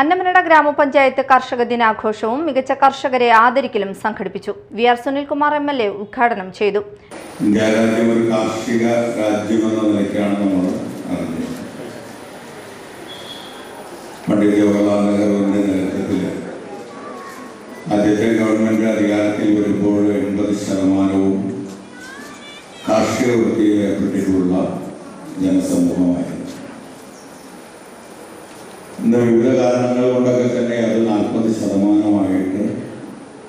അന്നമനട ഗ്രാമപഞ്ചായത്ത് കർഷക ദിനാഘോഷവും മികച്ച കർഷകരെ ആദരിക്കലും സംഘടിപ്പിച്ചു. V R Sunilkumar M L A ഉദ്ഘാടനം ചെയ്തു. ഇന്ത്യ രാജ്യം ഒരു കാർഷിക നിലയ്ക്കാണ് നമ്മൾ ആദ്യത്തെ ഗവൺമെന്റ് അധികാരത്തിൽ വരുമ്പോൾ എൺപത് ശതമാനവും കാർഷിക വൃത്തിയിൽ ഏർപ്പെട്ടിട്ടുള്ള ജനസമൂഹമായിരുന്നു. ഇന്ന് വിവിധ കാരണങ്ങൾ കൊണ്ടൊക്കെ തന്നെ അത് നാൽപ്പത് ശതമാനമായിട്ട്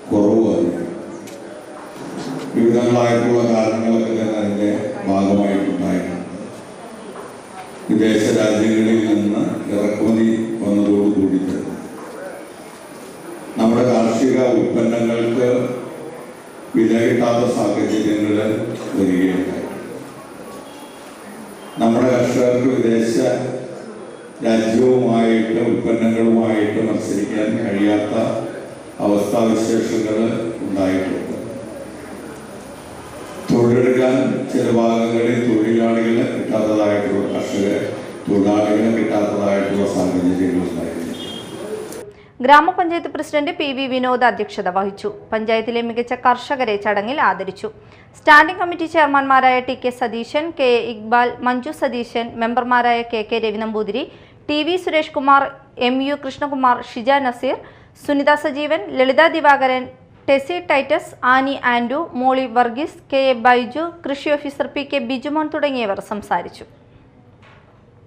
കുറവ് വന്നു വിവിധങ്ങളായിട്ടുള്ള കാരണങ്ങളൊക്കെ തന്നെ അതിന്റെ ഭാഗമായിട്ടുണ്ടായിട്ടുണ്ട്. വിദേശ രാജ്യങ്ങളിൽ നിന്ന് ഇറക്കുമതി വന്നതോടുകൂടി നമ്മുടെ കാർഷിക ഉൽപ്പന്നങ്ങൾക്ക് വില കിട്ടാത്ത സാഹചര്യങ്ങൾ വരികയുണ്ടായി. നമ്മുടെ കർഷകർക്ക് വിദേശ രാജ്യവുമായിട്ട് ഉൽപ്പന്നങ്ങളുമായിട്ട് മത്സരിക്കാൻ കഴിയാത്ത അവസ്ഥാവിശേഷങ്ങൾ ഉണ്ടായിട്ടുണ്ട്. തൊഴിലെടുക്കാൻ ചില ഭാഗങ്ങളിൽ തൊഴിലാളികളെ കിട്ടാത്തതായിട്ടുള്ള കർഷകരെ തൊഴിലാളികളെ കിട്ടാത്തതായിട്ടുള്ള ഗ്രാമപഞ്ചായത്ത് പ്രസിഡന്റ് പി വി വിനോദ് അധ്യക്ഷത വഹിച്ചു. പഞ്ചായത്തിലെ മികച്ച കർഷകരെ ചടങ്ങിൽ ആദരിച്ചു. Standing committee ചെയർമാൻമാരായ T K Satheesan K Iqbal Manju Satheesan മെമ്പർമാരായ K K Ravinamboothiri T V Suresh Kumar M U Krishnakumar Shija Naseer Sunitha Sajeevan Lalitha Divakaran Tessy Titus Annie Andrew Molly Varghese K A Baiju കൃഷി officer P K Bijumon തുടങ്ങിയവർ സംസാരിച്ചു.